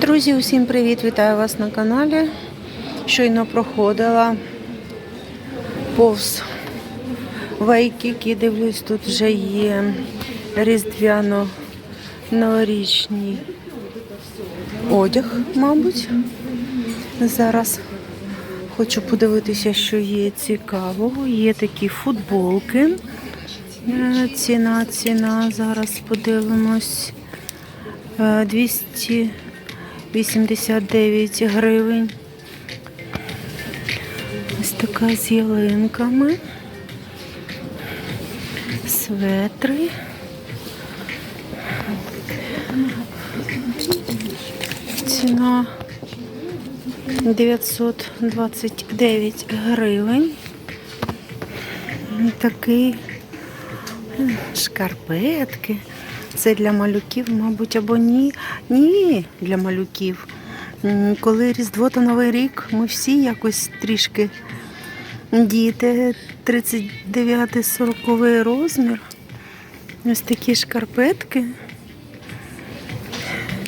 Друзі, усім привіт! Вітаю вас на каналі. Щойно проходила повз Вайкік дивлюсь, тут вже є різдвяно-новорічний одяг, мабуть. Зараз хочу подивитися, що є цікавого. Є такі футболки. Е, ціна, ціна, зараз подивимось. Е, 200 89 гривень. Ось така з ялинками. Светри. Ціна 929 гривень. Такий е, шкарпетки. Це для малюків, мабуть, або ні. Ні, для малюків. Коли Різдво та Новий рік, ми всі якось трішки діти. 39-40 розмір. Ось такі шкарпетки.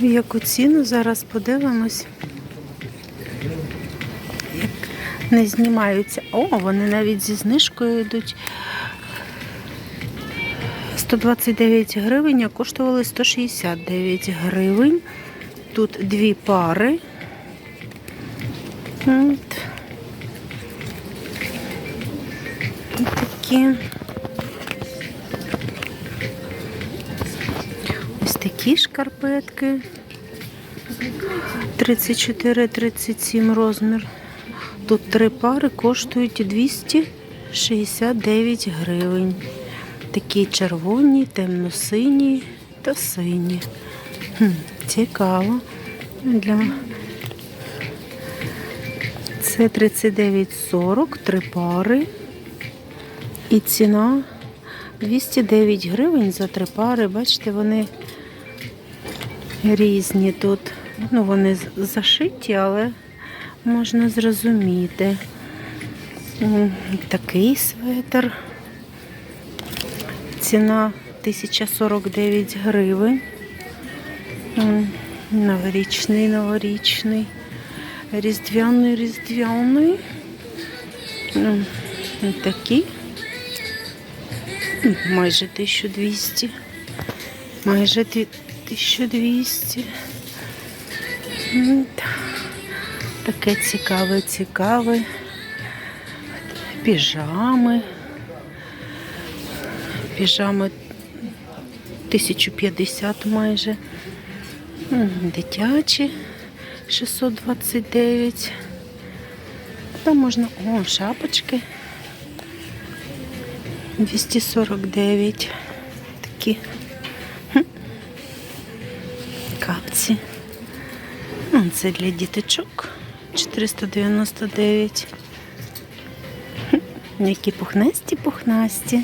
Яку ціну зараз подивимось. Не знімаються. О, вони навіть зі знижкою йдуть. 129 гривень, а коштували 169 гривень. Тут дві пари. От. Ось Такі. Ось такі шкарпетки. 34-37 розмір. Тут три пари коштують 269 гривень. Такі червоні, темно-сині та сині. Хм, цікаво. Для... Це 39,40, три пари. І ціна 209 гривень за три пари. Бачите, вони різні тут. Ну, вони зашиті, але можна зрозуміти. Такий светр. Ціна 1049 гривень. Новорічний, новорічний. Різдвяний, різдвяний. Такий. Майже 1200. Майже 1200. Таке цікаве, цікаве. Піжами. Піжами 1050 майже. Дитячі 629. Там можна. О, шапочки. 249. Такі. Капці. Ну, Це для діточок. 499. Які пухнасті, пухнасті.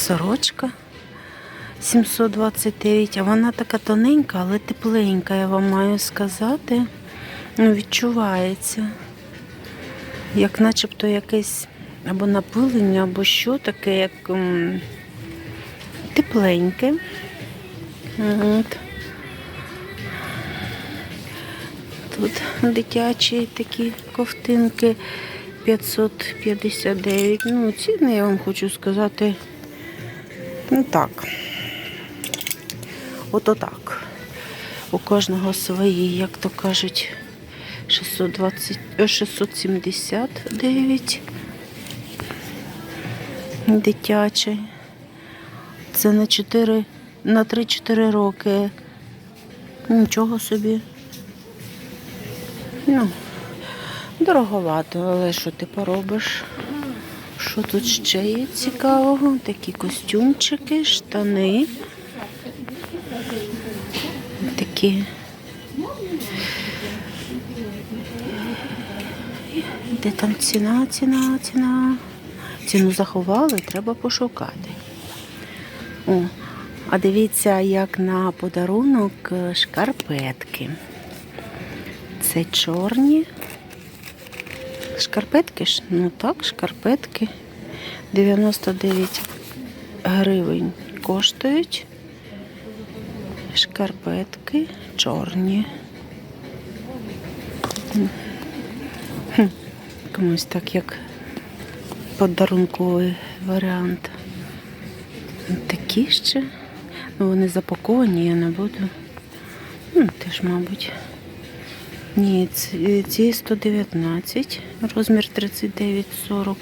Сорочка 729, а вона така тоненька, але тепленька, я вам маю сказати. Ну, відчувається. Як начебто якесь або напилення, або що таке, як м, тепленьке. От. Тут дитячі такі ковтинки 559. Ну, ціни я вам хочу сказати. Ну так. Ото так. У кожного свої, як то кажуть, 620, е, 679 дитячий. Це на 4, на 3-4 роки. Нічого собі. Ну, дороговато, але що ти поробиш? Що тут ще є цікавого? Такі костюмчики, штани. Такі. Де там ціна, ціна, ціна? Ціну заховали, треба пошукати. О, а дивіться, як на подарунок е, шкарпетки. Це чорні. Шкарпетки ж? Ну так, шкарпетки. 99 гривень коштують. Шкарпетки. чорні. Комусь так як подарунковий варіант. Такі ще. Ну, вони запаковані, я не буду. Ну, теж, мабуть. Ні, ці, ці 119, розмір 39-40.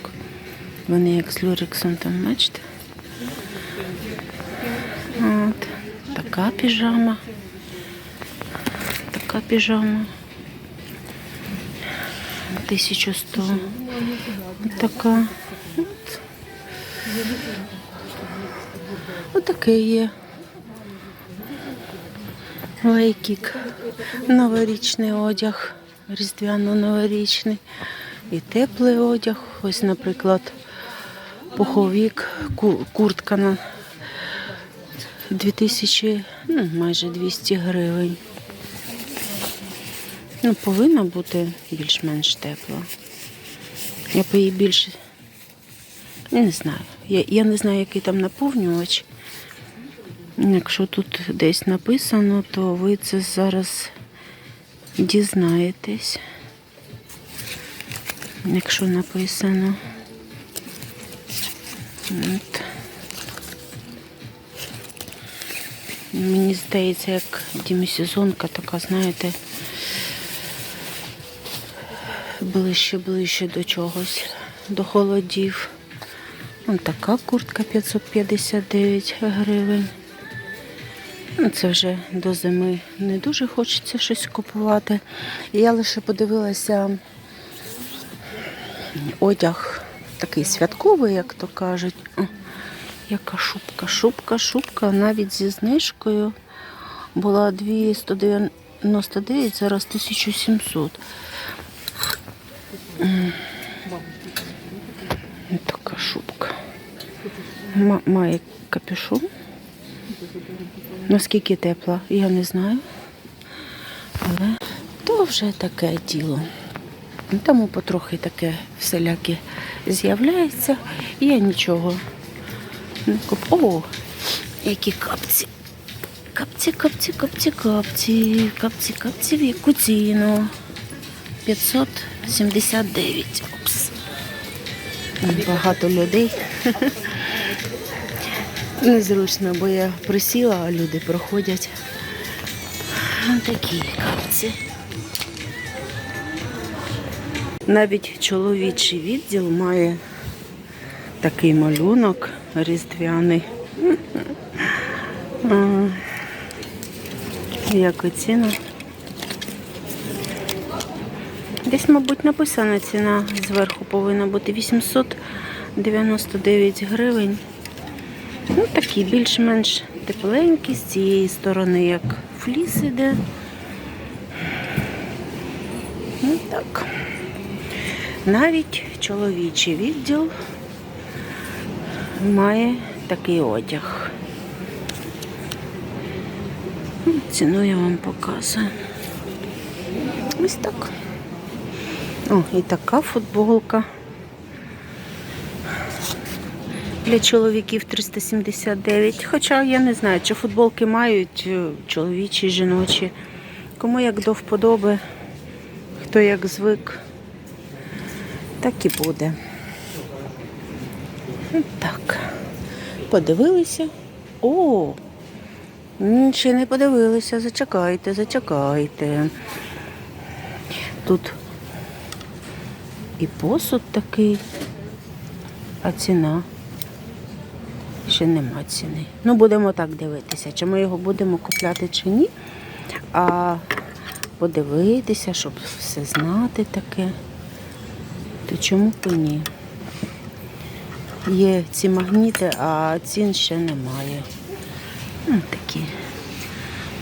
Вони як з люрексом там, бачите? От. Така піжама. Така піжама. 1100. Така. От. Отаке є. Лейкік. Новорічний одяг. Різдвяно-новорічний. І теплий одяг. Ось, наприклад, пуховик, ку- куртка на 2000, ну, майже 200 гривень. Ну, повинна бути більш-менш тепла. Я б її більше. Не знаю. Я, я не знаю, який там наповнювач. Якщо тут десь написано, то ви це зараз дізнаєтесь. Якщо написано. От. Мені здається, як демісезонка така, знаєте, ближче, ближче до чогось, до холодів. Ось така куртка 559 гривень. Ну, Це вже до зими не дуже хочеться щось купувати. Я лише подивилася одяг такий святковий, як то кажуть. Яка шубка, шубка, шубка, навіть зі знижкою була 299, зараз 1700. Така шубка. Ма- Має капюшон. Наскільки тепла, я не знаю. Але то вже таке діло. Тому потрохи таке всіляке з'являється. І я нічого. О, які капці. Капці, капці, капці, капці, капці, капці в яку 579. Опс. Багато людей. Незручно, бо я присіла, а люди проходять. Такі капці. Навіть чоловічий відділ має такий малюнок різдвяний. А, Яка ціна? Десь, мабуть, написана ціна зверху повинна бути 899 гривень. Ну, такі більш-менш тепленькі з цієї сторони, як фліс іде. Ну так. Навіть чоловічий відділ має такий одяг. Ну, Ціну я вам показую. Ось так. О, і така футболка. Для чоловіків 379. Хоча я не знаю, чи футболки мають е, чоловічі, жіночі. Кому як до вподоби, хто як звик, так і буде. Так. Подивилися. О! Ще не подивилися. Зачекайте, зачекайте. Тут і посуд такий, а ціна. Ще нема ціни. Ну, будемо так дивитися, чи ми його будемо купляти чи ні. А подивитися, щоб все знати таке. То чому б ні? Є ці магніти, а цін ще немає. Ось такі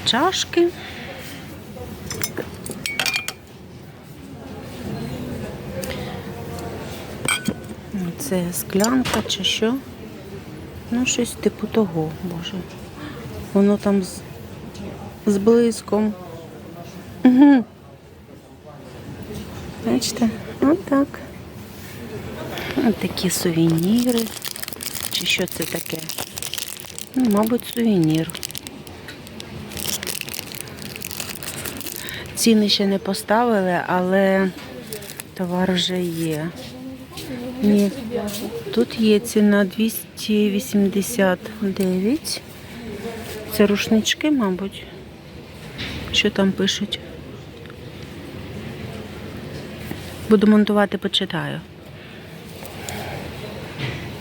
чашки. Це склянка чи що? Ну, щось типу того, боже. Воно там з, з блиском. Угу. Бачите? Отак. От такі сувеніри. Чи що це таке? Ну, мабуть, сувенір. Ціни ще не поставили, але товар вже є. Ні, тут є ціна 289. Це рушнички, мабуть. Що там пишуть? Буду монтувати, почитаю.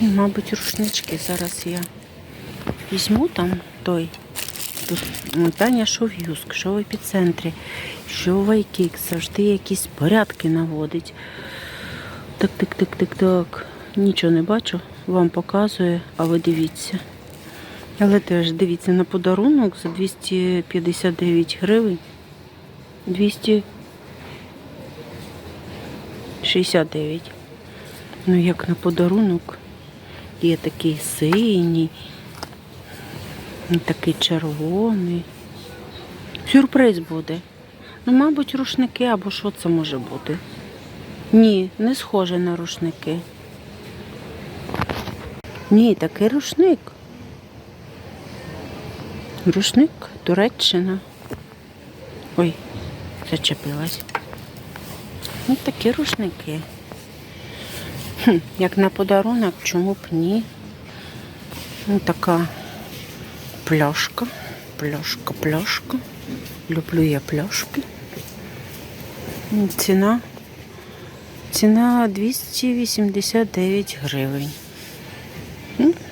І, мабуть, рушнички. Зараз я візьму там той. Тут м, Таня що в Юск, що в епіцентрі, що в Айкік, завжди якісь порядки наводить. Так, так, так, так, так. Нічого не бачу, вам показую, а ви дивіться. Але теж дивіться на подарунок за 259 гривень. 269. Ну, як на подарунок. Є такий синій, такий червоний. Сюрприз буде. Ну, мабуть, рушники або що це може бути. Ні, не схоже на рушники. Ні, такий рушник. Рушник Туреччина. Ой, зачепилась. Ну, такі рушники. Хм, як на подарунок, чому б ні? Ну, така пляшка. Пляшка, пляшка. Люблю я пляшки. Ціна. Ціна 289 гривень.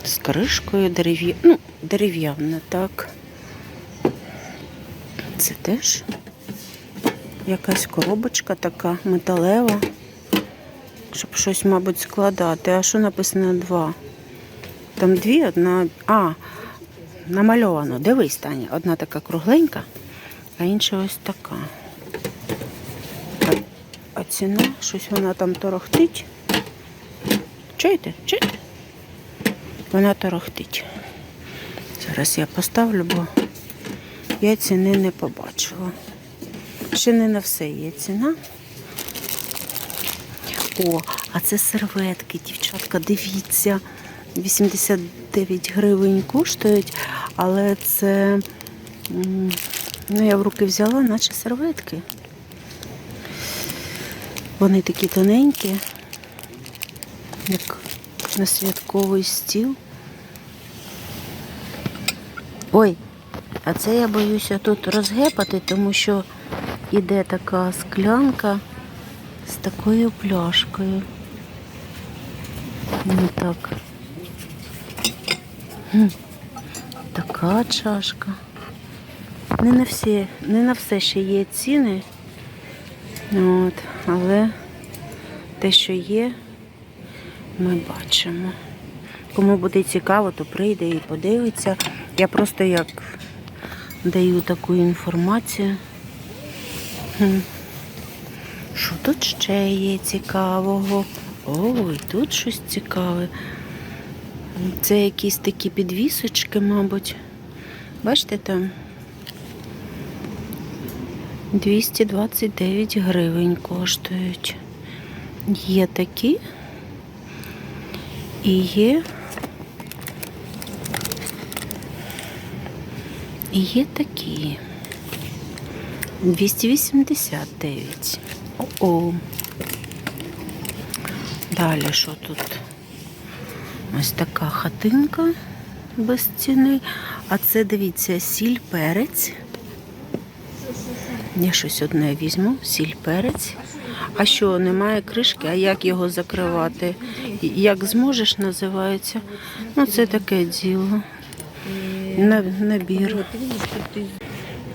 З кришкою дерев'я... ну, дерев'яна, так. Це теж якась коробочка така металева. Щоб щось, мабуть, складати. А що написано два? Там дві, одна. А, намальовано. Дивись, Таня. Одна така кругленька, а інша ось така. А ціна, щось вона там торохтить. Чуєте? Чуєте? Вона торохтить. Зараз я поставлю, бо я ціни не побачила. Ще не на все є ціна. О, а це серветки, дівчатка, дивіться. 89 гривень коштують, але це, ну, я в руки взяла, наче серветки. Вони такі тоненькі, як на святковий стіл. Ой, а це я боюся тут розгепати, тому що іде така склянка з такою пляшкою. Ну так. Хм, Така чашка. Не на всі, не на все ще є ціни. От, але те, що є, ми бачимо. Кому буде цікаво, то прийде і подивиться. Я просто як даю таку інформацію. Що тут ще є цікавого? Ой, тут щось цікаве. Це якісь такі підвісочки, мабуть. Бачите там? 229 гривень коштують. Є такі. І є. І є такі. 289. О-о. Далі що тут? Ось така хатинка без ціни. А це, дивіться, сіль перець. Я щось одне візьму, сіль перець. А що, немає кришки, а як його закривати? Як зможеш, називається. Ну, це таке діло. На- Набір.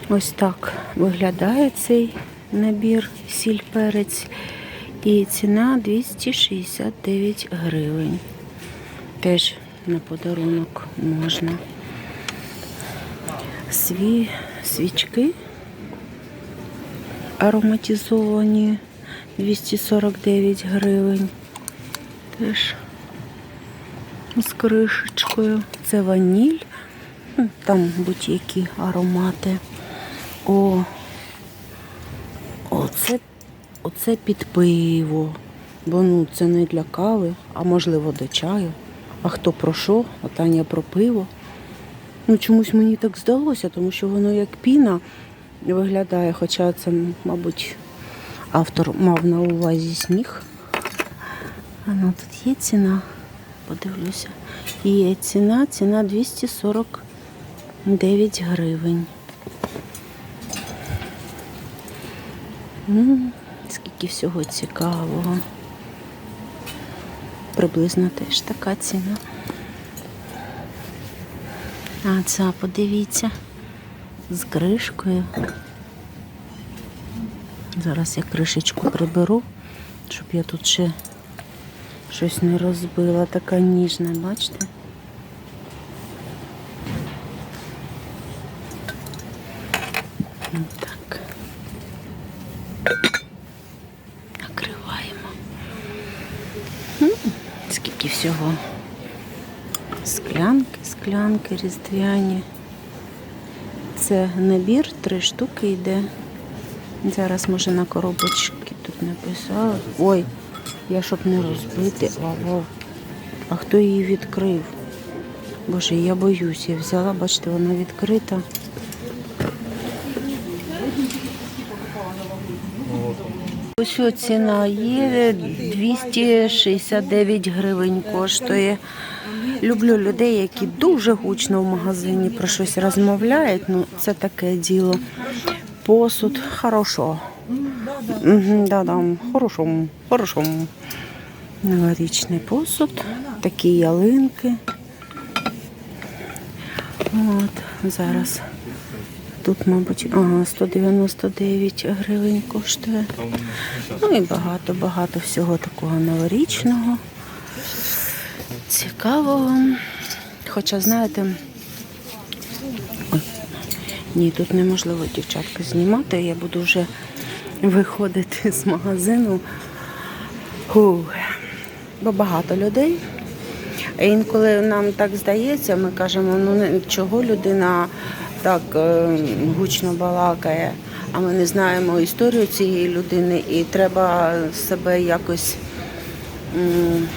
Ось так виглядає цей набір сіль перець. І ціна 269 гривень. Теж на подарунок можна. Сві, свічки ароматизовані 249 гривень. Теж з кришечкою. Це ваніль. Там будь-які аромати. О, оце, оце під пиво. Бо ну, це не для кави, а можливо до чаю. А хто про що? А Таня про пиво. Ну, чомусь мені так здалося, тому що воно як піна, виглядає, хоча це, мабуть, автор мав на увазі сніг. А ну тут є ціна, подивлюся. Є ціна, ціна 249 гривень. Скільки всього цікавого. Приблизно теж така ціна. А ця, подивіться, з кришкою. Зараз я кришечку приберу, щоб я тут ще щось не розбила. Така ніжна, бачите? Так. Накриваємо. М, Скільки всього. Склянки, склянки різдвяні. Це набір, три штуки йде. Зараз може на коробочки тут написали. Ой, я щоб не розбити. Ого. А хто її відкрив? Боже, я боюсь. Я взяла, бачите, вона відкрита. Ось ціна є 269 гривень коштує. Люблю людей, які дуже гучно в магазині про щось розмовляють. Ну, це таке діло. Посуд хорошо. Угу, да, да, хорошому, хорошому. Новорічний посуд, такі ялинки. От, зараз. Тут, мабуть, ага, 199 гривень коштує. Ну і багато-багато всього такого новорічного, цікавого. Хоча, знаєте, ні, тут неможливо дівчатка знімати. Я буду вже виходити з магазину. Фу. Бо багато людей. Інколи нам так здається, ми кажемо, ну чого людина так е, гучно балакає, а ми не знаємо історію цієї людини, і треба себе якось м,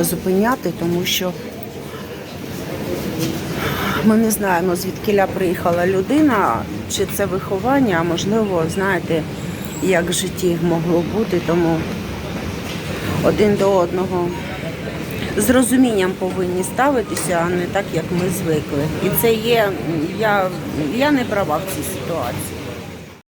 зупиняти, тому що ми не знаємо, звідкиля приїхала людина, чи це виховання, а можливо, знаєте, як в житті могло бути, тому один до одного з розумінням повинні ставитися, а не так, як ми звикли. І це є, я, я не права в цій ситуації.